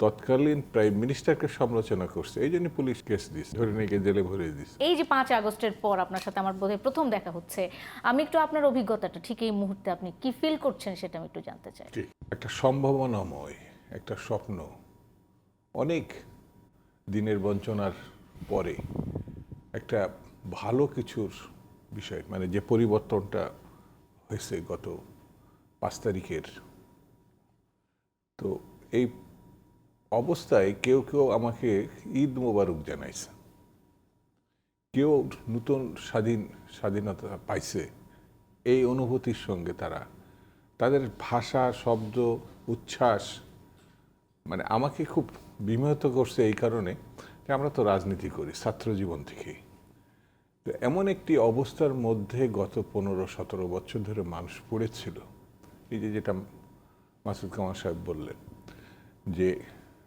তৎকালীন প্রাইম মিনিস্টারকে সমালোচনা করছে। এই জন্য পুলিশ কেস দিচ্ছে ধরে নিয়ে জেলে ভরে দিচ্ছে এই যে পাঁচ আগস্টের পর আপনার সাথে আমার বোধহয় প্রথম দেখা হচ্ছে আমি একটু আপনার অভিজ্ঞতাটা ঠিক এই মুহূর্তে আপনি কি ফিল করছেন সেটা আমি একটু জানতে চাই। একটা সম্ভাবনাময় একটা স্বপ্ন অনেক দিনের বঞ্চনার পরে একটা ভালো কিছুর বিষয় মানে যে পরিবর্তনটা হয়েছে গত পাঁচ তারিখের। তো এই অবস্থায় কেউ কেউ আমাকে ঈদ মোবারক জানাইছে। কেউ নতুন স্বাধীন, স্বাধীনতা পাইছে। এই অনুভূতির সঙ্গে তারা, তাদের ভাষা, শব্দ, উচ্ছ্বাস মানে আমাকে খুব বিমোহিত করছে এই কারণে যে আমরা তো রাজনীতি করি, ছাত্র জীবন থেকেই। তো এমন একটি অবস্থার মধ্যে গত পনেরো, সতেরো বছর ধরে মানুষ পড়েছিল। এই যে যেটা মাসুদ কামাল সাহেব বললেন যে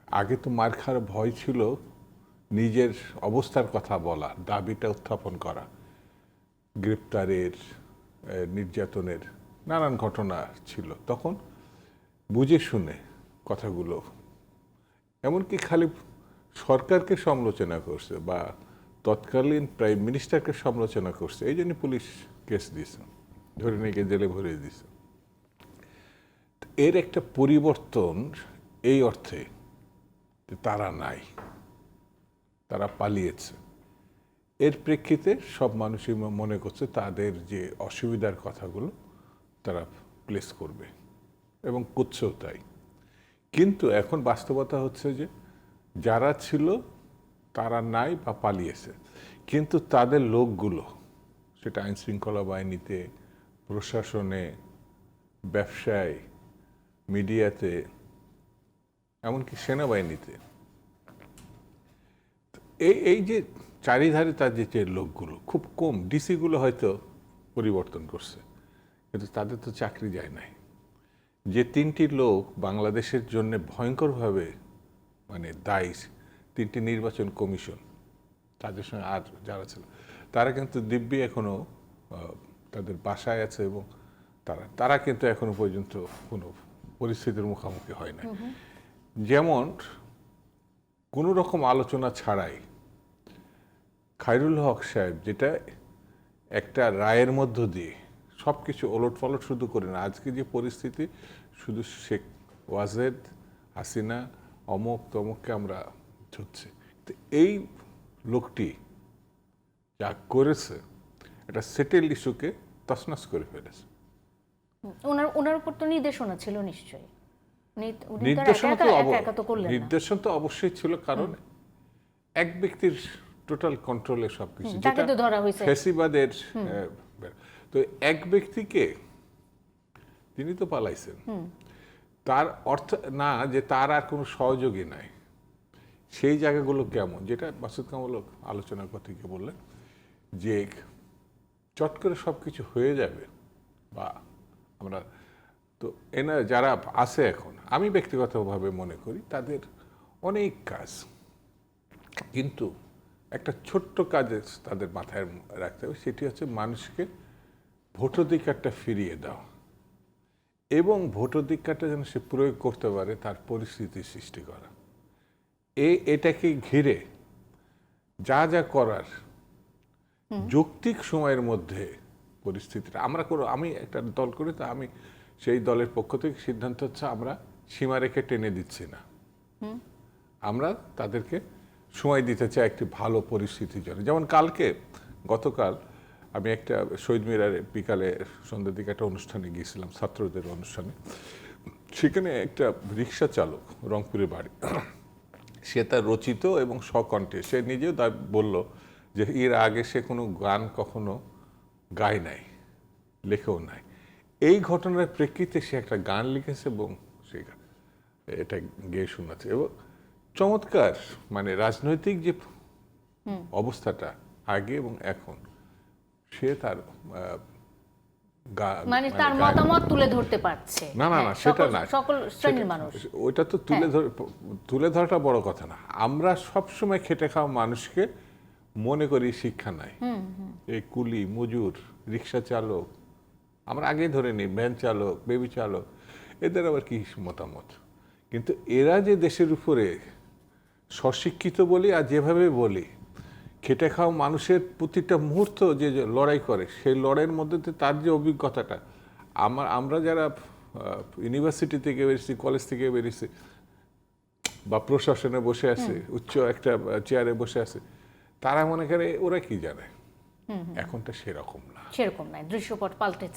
আগে তো মার খাওয়ার ভয় ছিল নিজের অবস্থার কথা বলা, দাবিটা উত্থাপন করা, গ্রেপ্তারের নির্যাতনের নানান ঘটনা ছিল। তখন বুঝে শুনে কথাগুলো, এমনকি খালি সরকারকে সমালোচনা করছে বা তৎকালীন প্রাইম মিনিস্টারকে সমালোচনা করছে, এই জন্য পুলিশ কেস দিয়েছে ধরে নিয়ে জেলে ভরে দিয়েছে এর একটা পরিবর্তন এই অর্থে তারা নাই, তারা পালিয়েছে। এর প্রেক্ষিতে সব মানুষই মনে করছে তাদের যে অসুবিধার কথাগুলো তারা প্লেস করবে এবং করছেও তাই। কিন্তু এখন বাস্তবতা হচ্ছে যে যারা ছিল তারা নাই বা পালিয়েছে। কিন্তু তাদের লোকগুলো, সেটা আইন শৃঙ্খলা বাহিনীতে, প্রশাসনে, ব্যবসায়, মিডিয়াতে এমনকি সেনাবাহিনীতে। এই এই যে চারিধারে তার যে লোকগুলো খুব কম ডিসিগুলো হয়তো পরিবর্তন করছে কিন্তু তাদের তো চাকরি যায় নাই। যে তিনটি লোক বাংলাদেশের জন্য ভয়ঙ্করভাবে মানে দায়ী তিনটি নির্বাচন কমিশন তাদের সঙ্গে আর যারা ছিল তারা কিন্তু দিব্যি এখনও আহ, তাদের বাসায় আছে এবং তারা তারা কিন্তু এখনও পর্যন্ত কোনো পরিস্থিতির মুখোমুখি হয় না যেমন কোনো রকম আলোচনা ছাড়াই খায়রুল হক সাহেব যেটা একটা রায়ের মধ্য দিয়ে সব কিছু ওলট পালট শুধু করে না আজকে যে পরিস্থিতি, শুধু শেখ ওয়াজেদ, হাসিনা, অমক তমককে আমরা ধরছি। তো এই লোকটি যা করেছে এটা সেটেল ইস্যুকে তছনছ করে ফেলেছে। ওনার ওনার উপর তো নির্দেশনা ছিল নিশ্চয়ই। নির্দেশন তো নির্দেশন তো অবশ্যই ছিল কারণ এক ব্যক্তির টোটাল কন্ট্রোলে সবকিছু ফেসিবাদের তো এক ব্যক্তিকে তিনি তো পালাইছেন। তার অর্থ না যে তার আর কোনো সহযোগী নাই। সেই জায়গাগুলো কেমন? যেটা মাসুদ কামাল আলোচনার করতে গিয়ে বললেন যে চট করে সব কিছু হয়ে যাবে বা আমরা তো এনা যারা আছে এখন আমি ব্যক্তিগতভাবে মনে করি তাদের অনেক কাজ। কিন্তু একটা ছোট্ট কাজে তাদের মাথায় রাখতে হবে সেটি হচ্ছে মানুষকে ভোটাধিকারটা ফিরিয়ে দেওয়া। এবং ভোটাধিকারটা যেন সে প্রয়োগ করতে পারে তার পরিস্থিতি সৃষ্টি করা। এ এটাকে ঘিরে যা যা করার যৌক্তিক সময়ের মধ্যে পরিস্থিতিটা আমরা করো আমি একটা দল করি তো আমি সেই দলের পক্ষ থেকে সিদ্ধান্ত হচ্ছে আমরা সীমা রেখে টেনে দিচ্ছি না। আমরা তাদেরকে সময় দিতে চাই একটি ভালো পরিস্থিতির জন্য। যেমন কালকে গতকাল আমি একটা শহীদ মিনারে বিকালে সন্ধ্যের দিকে একটা অনুষ্ঠানে গিয়েছিলাম ছাত্রদের অনুষ্ঠানে। সেখানে একটা রিক্সা চালক রংপুরের বাড়ি সে তার রচিত এবং স্বকণ্ঠে সে নিজেও দা- বলল যে এর আগে সে কোনো গান কখনো গায় নাই লেখেও নাই। এই ঘটনার প্রেক্ষিতে সে একটা গান লিখেছে এবং সে গা- এটা গেয়ে শোনাচ্ছে এবং চমৎকার মানে রাজনৈতিক যে অবস্থাটা আগে এবং এখন সে তার মানে তার মতামত তুলে ধরতে পারছে। না না না হ্যাঁ, সেটা না। সকল শ্রেণির মানুষ। ওইটা তো তুলে ধরে তুলে ধরাটা বড় কথা না। আমরা সব সময় খেটে খাওয়া মানুষকে মনে করি শিক্ষা নাই। এই কুলি মজুর রিক্সা চালক আমরা আগেই ধরে নিই ভ্যান চালক বেবি চালক এদের আবার কি মতামত? কিন্তু এরা যে দেশের উপরে স্বশিক্ষিত বলি আর যেভাবে বলি খেটে খাওয়া মানুষের প্রতিটা মুহূর্ত যে যে লড়াই করে সেই লড়াইয়ের মধ্যে তার যে অভিজ্ঞতাটা আমার আমরা যারা ইউনিভার্সিটি থেকে বেরিয়েছি কলেজ থেকে বেরিয়েছি বা প্রশাসনে বসে আছে উচ্চ একটা চেয়ারে বসে আছে তারা মনে করে ওরা কি জানে? এখনটা সেরকম না। সেরকম নয় দৃশ্যপট পাল্টেছে।